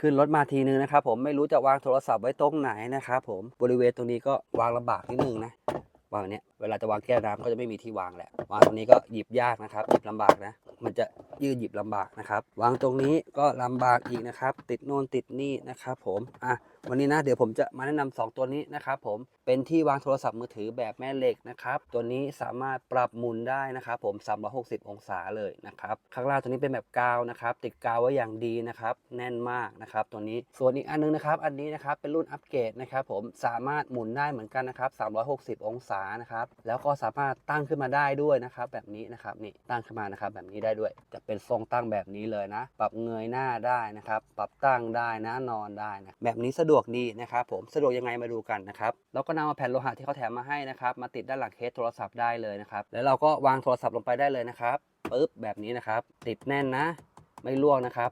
ขึ้นรถมาทีนึงนะครับผมไม่รู้จะวางโทรศัพท์ไว้ตรงไหนนะครับผมบริเวณตรงนี้ก็วางลำบากนิดนึงนะวางเนี้ยเวลาจะวางแก้วน้ำก็จะไม่มีที่วางแหละวางตรงนี้ก็หยิบยากนะครับหยิบลำบากนะมันจะยืดหยิบลำบากนะครับ วางตรงนี้ก็ลำบากอีกนะครับ ติดโน่นติดนี่นะครับผมอะวันนี้นะเดี๋ยวผมจะมาแนะนำสองตัวนี้นะครับผมเป็นที่วางโทรศัพท์มือถือแบบแม่เหล็กนะครับตัวนี้สามารถปรับหมุนได้นะครับผม 360 องศาเลยนะครับข้างล่างตัวนี้เป็นแบบกาวนะครับติดกาวไว้อย่างดีนะครับแน่นมากนะครับตัวนี้ส่วนอีกอันนึงนะครับอันนี้นะครับเป็นรุ่นอัปเกรดนะครับผมสามารถหมุนได้เหมือนกันนะครับ 360 องศานะครับแล้วก็สามารถตั้งขึ้นมาได้ด้วยนะครับแบบนี้นะครับนี่ตั้งขึ้นมานะครับแบบนี้ได้ด้วย จะเป็นทรงตั้งแบบนี้เลยนะ ปรับเงยหน้าได้นะครับ ปรับตั้งได้นะนอนได้นะแบบนี้สะดวกดีนะครับผมสะดวกยังไงมาดูกันนะครับแล้วก็นำมาแผ่นโลหะที่เขาแถมมาให้นะครับ มาติดด้านหลังเคสโทรศัพท์ได้เลยนะครับแล้วเราก็วางโทรศัพท์ลงไปได้เลยนะครับปึ๊บแบบนี้นะครับ ติดแน่นนะ ไม่ร่วงนะครับ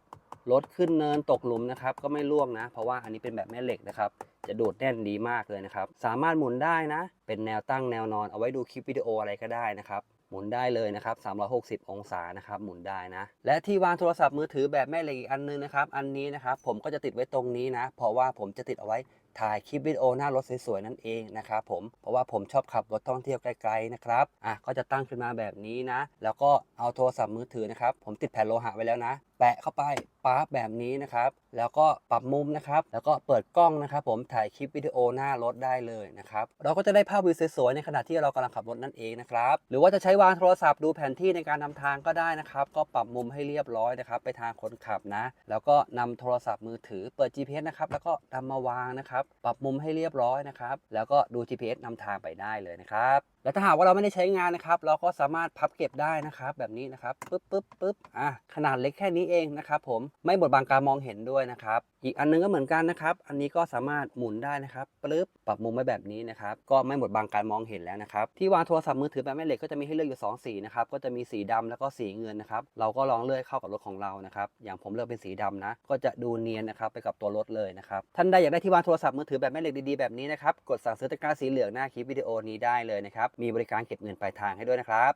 รถขึ้นเนินตกหลุมนะครับ ก็ไม่ร่วงนะ เพราะว่าอันนี้เป็นแบบแม่เหล็กนะครับ จะโดดแน่นดีมากเลยนะครับ สามารถหมุนได้นะ เป็นแนวตั้งแนวนอนเอาไว้ดูคลิปวิดีโออะไรก็ได้นะครับ หมุนได้เลยนะครับ 360 องศานะครับ หมุนได้นะ และที่วางโทรศัพท์มือถือแบบแม่เหล็กอีกอันนึงนะครับ อันนี้นะครับ ผมก็จะติดไว้ตรงนี้นะ เพราะว่าผมจะติดเอาไว้ถ่ายคลิปวิดีโอหน้ารถสวยๆนั่นเองนะครับผม เพราะว่าผมชอบขับรถท่องเที่ยวไกลๆนะครับ อะก็จะตั้งขึ้นมาแบบนี้นะ แล้วก็เอาโทรศัพท์มือถือนะครับ ผมติดแผ่นโลหะไว้แล้วนะ แปะเข้าไปป๊าบแบบนี้นะครับ แล้วก็ปรับมุมนะครับ แล้วก็เปิดกล้องนะครับ ผมถ่ายคลิปวิดีโอหน้ารถได้เลยนะครับเราก็จะได้ภาพวิวสวยๆในขณะที่เรากำลังขับรถนั่นเองนะครับหรือว่าจะใช้วางโทรศัพท์ดูแผนที่ในการนำทางก็ได้นะครับก็ปรับมุมให้เรียบร้อยนะครับไปทางคนขับนะ แล้วก็นำโทรศัพท์มือถือเปิด GPS นะครับแล้วก็นำมาวางนะครับปรับมุมให้เรียบร้อยนะครับแล้วก็ดู GPS นำทางไปได้เลยนะครับ แล้วถ้าหากว่าเราไม่ได้ใช้งานนะครับ เราก็สามารถพับเก็บได้นะครับ แบบนี้นะครับปึ๊บปึ๊บปึ๊บอะขนาดเล็กแค่นี้เองนะครับ ผมไม่บดบังการมองเห็นด้วยนะครับ อีกอันนึงก็เหมือนกันนะครับ อันนี้ก็สามารถหมุนได้นะครับปึ๊บปรับมุมไว้แบบนี้นะครับ ก็ไม่บดบังการมองเห็นแล้วนะครับ ที่วางโทรศัพท์มือถือแบบแม่เหล็กก็จะมีให้เลือกอยู่ 2 สีนะครับ ก็จะมีสีดำแล้วก็สีเงินนะครับ เราก็ลองเลือกเข้ากับรถของเรานะครับ อย่างผมเลือกเป็นสีดำนะ ก็จะดูเนียนนะครับไปกับตัวรถเลยนะครับ ท่านใดอยากได้ที่วางโทรศัพท์มือถือแบบแม่เหล็กดีๆแบบนี้นะครับ กดสั่งซื้อตะกร้าสีเหลืองหน้าคลิปวิดีโอนี้ได้เลยนะครับมีบริการเก็บเงินปลายทางให้ด้วยนะครับ